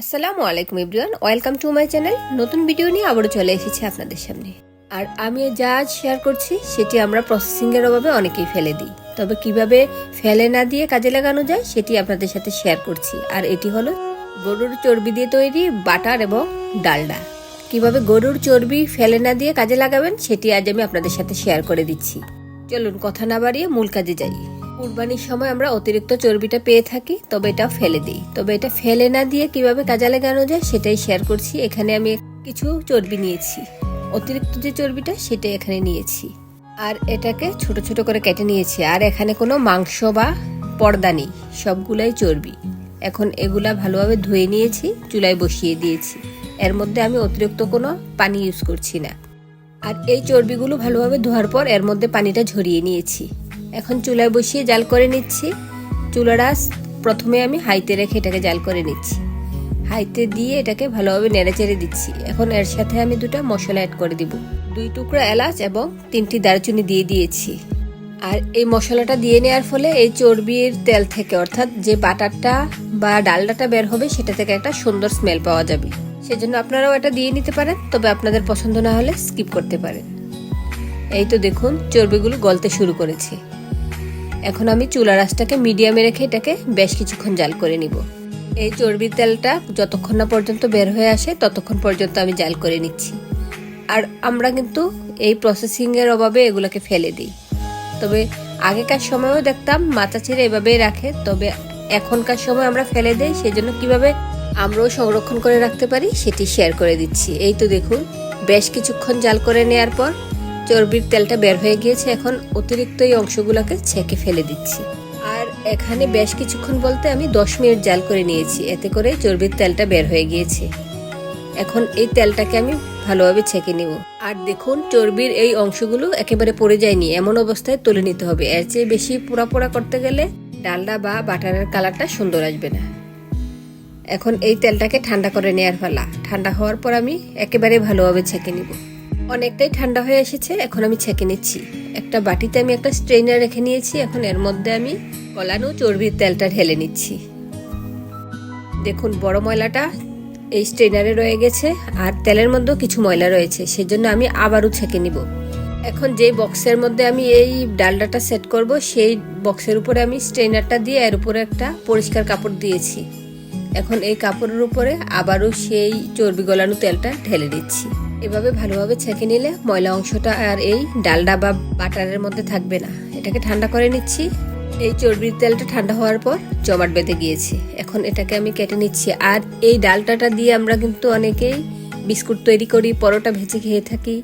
আসসালামু আলাইকুম everyone, welcome to my channel. নতুন ভিডিও নিয়ে আবারও চলে এসেছি আপনাদের সামনে। আর আমি যা আজ শেয়ার করছি, সেটি আমরা প্রসেসিংয়ের অভাবে অনেকেই ফেলে দিই। তবে কীভাবে ফেলে না দিয়ে কাজে লাগানো যায়, সেটি আপনাদের সাথে শেয়ার করছি। আর এটি হলো গরুর চর্বি দিয়ে তৈরি বাটার এবং ডালডা। কীভাবে গরুর চর্বি ফেলে না দিয়ে কাজে লাগাবেন, সেটি আজ আমি আপনাদের সাথে শেয়ার করে দিচ্ছি। চলুন, কথা না বাড়িয়ে মূল কাজে যাই। কুরবানির সময় আমরা অতিরিক্ত চর্বিটা পেয়ে থাকি, তবে এটা ফেলে দিই। তবে এটা ফেলে না দিয়ে কীভাবে কাজে লাগানো যায় সেটাই শেয়ার করছি। এখানে আমি কিছু চর্বি নিয়েছি। অতিরিক্ত যে চর্বিটা সেটাই এখানে নিয়েছি। আর এটাকে ছোট ছোট করে কেটে নিয়েছি। আর এখানে কোনো মাংস বা পর্দা নেই, সবগুলাই চর্বি। এখন এগুলা ভালোভাবে ধুয়ে নিয়েছি, চুলায় বসিয়ে দিয়েছি। এর মধ্যে আমি অতিরিক্ত কোনো পানি ইউজ করছি না। আর এই চর্বিগুলো ভালোভাবে ধোয়ার পর এর মধ্যে পানিটা ঝরিয়ে নিয়েছি। এখন চুলায় বসিয়ে জাল করে নিচ্ছি। চুলাটা প্রথমে আমি হাইতে রেখে এটাকে জাল করে নিচ্ছি। হাইতে দিয়ে এটাকে ভালোভাবে নেড়েচেড়ে দিচ্ছি। এখন এর সাথে আমি দুটো মশলা অ্যাড করে দিব। দুই টুকরো এলাচ এবং তিনটি দারচিনি দিয়ে দিয়েছি। আর এই মশলাটা দিয়ে নেওয়ার ফলে এই চর্বির তেল থেকে, অর্থাৎ যে বাটারটা বা ডালডাটা বের হবে, সেটা থেকে একটা সুন্দর স্মেল পাওয়া যাবে। সেজন্য আপনারাও এটা দিয়ে নিতে পারেন, তবে আপনাদের পছন্দ না হলে স্কিপ করতে পারেন। এই তো দেখুন, চর্বিগুলো গলতে শুরু করেছে। এখন আমি চুলা রাসটাকে মিডিয়ামে রেখে এটাকে বেশ কিছুক্ষণ জাল করে নিব। এই চর্বির তেলটা যতক্ষণ না পর্যন্ত বের হয়ে আসে, ততক্ষণ পর্যন্ত আমি জাল করে নিচ্ছি। আর আমরা কিন্তু এই প্রসেসিং এর অভাবে এগুলোকে ফেলে দিই। তবে আগেকার সময়ও দেখতাম মাচা ছেড়ে এভাবেই রাখে, তবে এখনকার সময় আমরা ফেলে দেই, সেজন্য কীভাবে আমরাও সংরক্ষণ করে রাখতে পারি সেটি শেয়ার করে দিচ্ছি। এই তো দেখুন, বেশ কিছুক্ষণ জাল করে নেওয়ার পর চর্বির তেলটা বের হয়ে গিয়েছে, এখন অতিরিক্ত এই অংশগুলোকে ছেঁকে ফেলে দিচ্ছি। আর এখানে বেশ কিছুক্ষণ বলতে আমি দশ মিনিট জাল করে নিয়েছি, এতে করে চর্বির তেলটা বের হয়ে গিয়েছে। এখন এই তেলটাকে আমি ভালোভাবে ছেঁকে নিব। আর দেখুন, চর্বির এই অংশগুলো একেবারে পড়ে যায়নি, এমন অবস্থায় তুলে নিতে হবে। এর চেয়ে বেশি পোড়া পোড়া করতে গেলে ডালডা বা বাটারের কালারটা সুন্দর আসবে না। এখন এই তেলটাকে ঠান্ডা করে নেওয়ার পালা। ঠান্ডা হওয়ার পর আমি একেবারে ভালোভাবে ছেঁকে নিব। অনেকটাই ঠান্ডা হয়ে এসেছে, এখন আমি ছেঁকে নিচ্ছি। একটা বাটিতে আমি একটা স্ট্রেনার রেখে নিয়েছি, এখন এর মধ্যে আমি কলানো চর্বির তেলটা ঢেলে নিচ্ছি। দেখুন, বড় ময়লাটা এই স্ট্রেনারে রয়ে গেছে, আর তেলের মধ্যেও কিছু ময়লা রয়েছে, সেজন্য আমি আবারও ছেঁকে নিব। এখন যে বক্সের মধ্যে আমি এই ডালডাটা সেট করব, সেই বক্সের উপরে আমি স্ট্রেনারটা দিয়ে এর উপরে একটা পরিষ্কার কাপড় দিয়েছি। এখন এই কাপড়ের উপরে আবারও সেই চর্বি গলানো তেলটা ঢেলে দিচ্ছি এভাবে ভালোভাবে ছেঁকে নিলে ময়লা অংশটা আর এই ডালডা বা বাটারের মধ্যে থাকবে না। এটাকে ঠান্ডা করে নিচ্ছি। এই চর্বির তেলটা ঠান্ডা হওয়ার পর জমাট বেঁধে গিয়েছে। এখন এটাকে আমি কেটে নিচ্ছি। আর এই ডালটাটা দিয়ে আমরা কিন্তু অনেকেই বিস্কুট তৈরি করি, পরোটা ভেজে খেয়ে থাকি।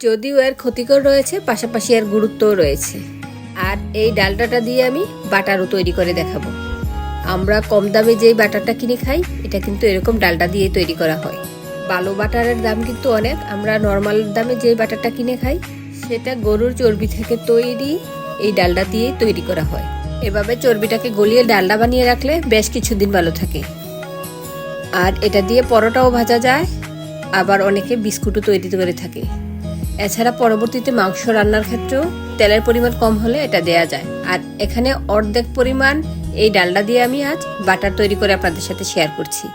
যদিও এর ক্ষতিকর রয়েছে, পাশাপাশি এর গুরুত্বও রয়েছে। আর এই ডালটাটা দিয়ে আমি বাটারও তৈরি করে দেখাবো। আমরা কম দামে যেই বাটারটা কিনে খাই, এটা কিন্তু এরকম ডালটা দিয়ে তৈরি করা হয়। বালো বাটারের দাম কিন্তু অনেক। আমরা নর্মাল দামে যে বাটারটা কিনে খাই, সেটা গরুর চর্বি থেকে তৈরি, এই ডালটা দিয়েই তৈরি করা হয়। এভাবে চর্বিটাকে গলিয়ে ডালডা বানিয়ে রাখলে বেশ কিছুদিন ভালো থাকে। আর এটা দিয়ে পরোটাও ভাজা যায়, আবার অনেকে বিস্কুটও তৈরি করে থাকে। এছাড়া পরবর্তীতে মাংস রান্নার ক্ষেত্রেও তেলের পরিমাণ কম হলে এটা দেয়া যায়। আর এখানে অর্ধেক পরিমাণ এই ডালডা দিয়ে আমি আজ বাটার তৈরি করে আপনাদের সাথে শেয়ার করছি।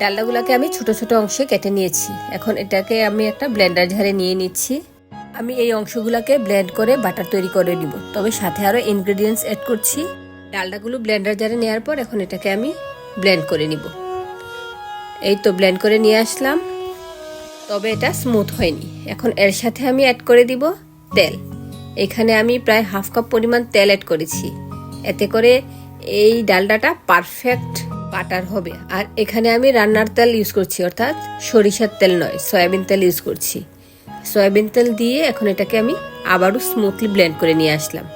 ডালডাগুলোকে আমি ছোট ছোট অংশে কেটে নিয়েছি। এখন এটাকে আমি একটা ব্লেন্ডার ঝাড়ে নিয়ে নিচ্ছি। আমি এই অংশগুলোকে ব্লেন্ড করে বাটার তৈরি করে নিব। তবে সাথে আরও ইনগ্রেডিয়েন্টস অ্যাড করছি। ডালডাগুলো ব্লেন্ডার জারে নেওয়ার পর এখন এটাকে আমি ব্লেন্ড করে নিব। এই তো ব্লেন্ড করে নিয়ে আসলাম। তবে এটা স্মুথ হয়নি। এখন এর সাথে আমি অ্যাড করে দিব তেল। এখানে আমি প্রায় হাফ কাপ পরিমাণ তেল অ্যাড করেছি। এতে করে এই ডালডাটা পারফেক্ট বাটার হবে। আর এখানে আমি রান্নার তেল ইউজ করছি, অর্থাৎ সরিষার তেল নয়, সয়াবিন তেল ইউজ করছি। সয়াবিন তেল দিয়ে এখন এটাকে আমি আবারও স্মুথলি ব্লেন্ড করে নিয়ে আসলাম।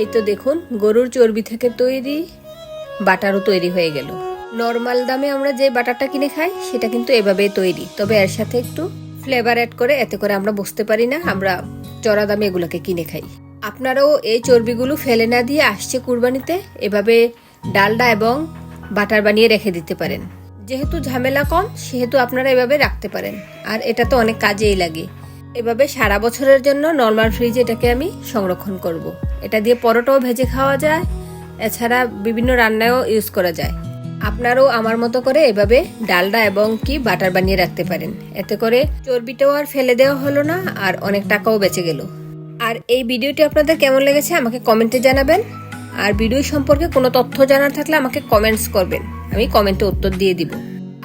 এই তো দেখুন, গরুর চর্বি থেকে তৈরি বাটারও তৈরি হয়ে গেল। নর্মাল দামে আমরা যে বাটারটা কিনে খাই, সেটা কিন্তু এভাবেই তৈরি। তবে এর সাথে একটু ফ্লেভার অ্যাড করে, এতে করে আমরা বুঝতে পারি না, আমরা চড়া দামে এগুলোকে কিনে খাই। আপনারাও এই চর্বিগুলো ফেলে না দিয়ে আসছে কুরবানিতে, এভাবে ডালডা এবং বাটার বানিয়ে রেখে দিতে পারেন। যেহেতু ঝামেলা কম, সেহেতু আপনারা এভাবে রাখতে পারেন। আর এটা তো অনেক কাজেই লাগে। এভাবে সারা বছরের জন্য নর্মাল ফ্রিজে এটাকে আমি সংরক্ষণ করব। এটা দিয়ে পরোটাও ভেজে খাওয়া যায়, এছাড়া বিভিন্ন রান্নায়ও ইউজ করা যায়। আপনারাও আমার মতো করে এভাবে ডালডা এবং কি বাটার বানিয়ে রাখতে পারেন। এতে করে চর্বিটাও আর ফেলে দেওয়া হলো না, আর অনেক টাকাও বেঁচে গেল। আর এই ভিডিওটি আপনাদের কেমন লেগেছে আমাকে কমেন্টে জানাবেন। আর ভিডিও সম্পর্কে কোনো তথ্য জানার থাকলে আমাকে কমেন্টস করবেন। আমি কমেন্টে উত্তর দিয়ে দিব।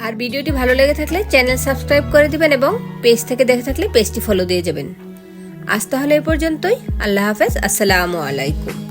আর ভিডিওটি ভালো লেগে থাকলে চ্যানেল সাবস্ক্রাইব করে দিবেন এবং পেজ থেকে দেখে থাকলে পেজটি ফলো দিয়ে যাবেন। আজ তাহলে এ পর্যন্তই। আল্লাহ হাফেজ। আসসালামু আলাইকুম।